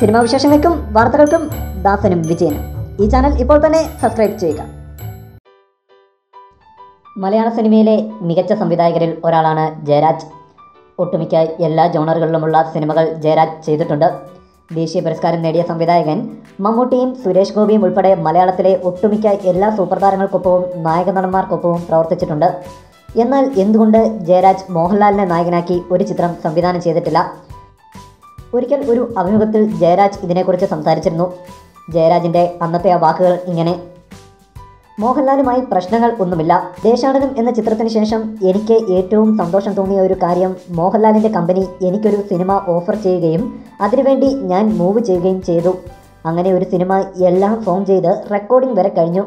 Cinema വിശേഷങ്ങൾക്കും വാർത്തകൾക്കും ദാസനും വിജയനും. ഈ ചാനൽ ഇപ്പോൾ തന്നെ സബ്സ്ക്രൈബ് ചെയ്യുക. മലയാള സിനിമയിലെ മികച്ച സംവിധായകരിൽ ഒരാളാണ് ജയരാജ്. ഒട്ടുമിക്ക എല്ലാ ജോണറുകളിലുമുള്ള സിനിമകൾ ജയരാജ് ചെയ്തിട്ടുണ്ട്. ദേശീയ പുരസ്കാരം നേടിയ സംവിധായകൻ മമ്മൂട്ടിയും സുരേഷ് ഗോപിയും ഉൾപ്പെടെ മലയാളത്തിലെ ഒട്ടുമിക്ക എല്ലാ സൂപ്പർ താരങ്ങൾക്കൊപ്പവും നായക നടന്മാർക്കൊപ്പവും പ്രവർത്തിച്ചിട്ടുണ്ട്. എന്നാൽ എന്തുകൊണ്ട് ജയരാജ് മോഹൻലാലിനെ നായകനാക്കി ഒരു ചിത്രം സംവിധാനം ചെയ്തിട്ടില്ല? ഒരിക്കൽ ഒരു അഭിമുഖത്തിൽ ജയരാജ് ഇതിനെക്കുറിച്ച് സംസാരിച്ചിരുന്നു. ജയരാജിന്റെ അന്നത്തെ ആ വാക്കുകൾ ഇങ്ങനെ. മോഹൻലാലുമായി പ്രശ്നങ്ങൾ ഒന്നുമില്ല. ദേശാടനം എന്ന ചിത്രത്തിന് ശേഷം എനിക്ക് ഏറ്റവും സന്തോഷം തോന്നിയ ഒരു കാര്യം മോഹൻലാലിന്റെ കമ്പനി എനിക്കൊരു സിനിമ ഓഫർ ചെയ്യുകയും അതിനുവേണ്ടി ഞാൻ മൂവ് ചെയ്യുകയും ചെയ്തു. അങ്ങനെ ഒരു സിനിമ എല്ലാം ഫോം ചെയ്ത് റെക്കോർഡിംഗ് വരെ കഴിഞ്ഞു.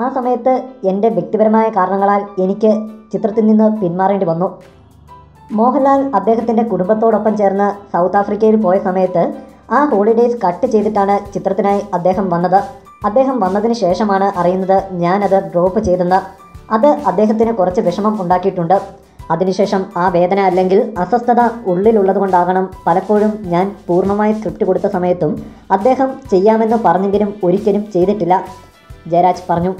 ആ സമയത്ത് എന്റെ വ്യക്തിപരമായ കാരണങ്ങളാൽ എനിക്ക് ചിത്രത്തിൽ നിന്ന് പിന്മാറേണ്ടി വന്നു. മോഹൻലാൽ അദ്ദേഹത്തിന്റെ കുടുംബത്തോടൊപ്പം ചേർന്ന് സൗത്ത് ആഫ്രിക്കയിൽ പോയ സമയത്ത് ആ ഹോളിഡേയ്സ് കട്ട് ചെയ്തിട്ടാണ് ചിത്രത്തിനായി അദ്ദേഹം വന്നത്. അദ്ദേഹം വന്നതിന് ശേഷമാണ് അറിയുന്നത് ഞാനത് ഡ്രോപ്പ് ചെയ്തെന്ന്. അത് അദ്ദേഹത്തിന് കുറച്ച് വിഷമം ഉണ്ടാക്കിയിട്ടുണ്ട്. അതിനുശേഷം ആ വേദന അല്ലെങ്കിൽ അസ്വസ്ഥത ഉള്ളിലുള്ളതുകൊണ്ടാകണം പലപ്പോഴും ഞാൻ പൂർണമായി സ്ക്രിപ്റ്റ് കൊടുത്ത സമയത്തും അദ്ദേഹം ചെയ്യാമെന്ന് പറഞ്ഞെങ്കിലും ഒരിക്കലും ചെയ്തിട്ടില്ല. ജയരാജ് പറഞ്ഞു.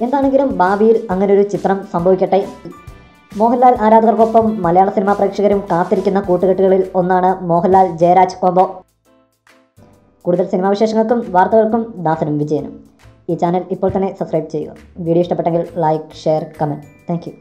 എന്താണെങ്കിലും ഭാവിയിൽ അങ്ങനൊരു ചിത്രം സംഭവിക്കട്ടെ. മോഹൻലാൽ ആരാധകർക്കൊപ്പം മലയാള സിനിമാ പ്രേക്ഷകരും കാത്തിരിക്കുന്ന കൂട്ടുകെട്ടുകളിൽ ഒന്നാണ് മോഹൻലാൽ ജയരാജ് കോംബോ. കൂടുതൽ സിനിമാ വിശേഷങ്ങൾക്കും വാർത്തകൾക്കും ദാസനും വിജയനും. ഈ ചാനൽ ഇപ്പോൾ തന്നെ സബ്സ്ക്രൈബ് ചെയ്യുക. വീഡിയോ ഇഷ്ടപ്പെട്ടെങ്കിൽ ലൈക്ക് ഷെയർ കമന്റ് താങ്ക്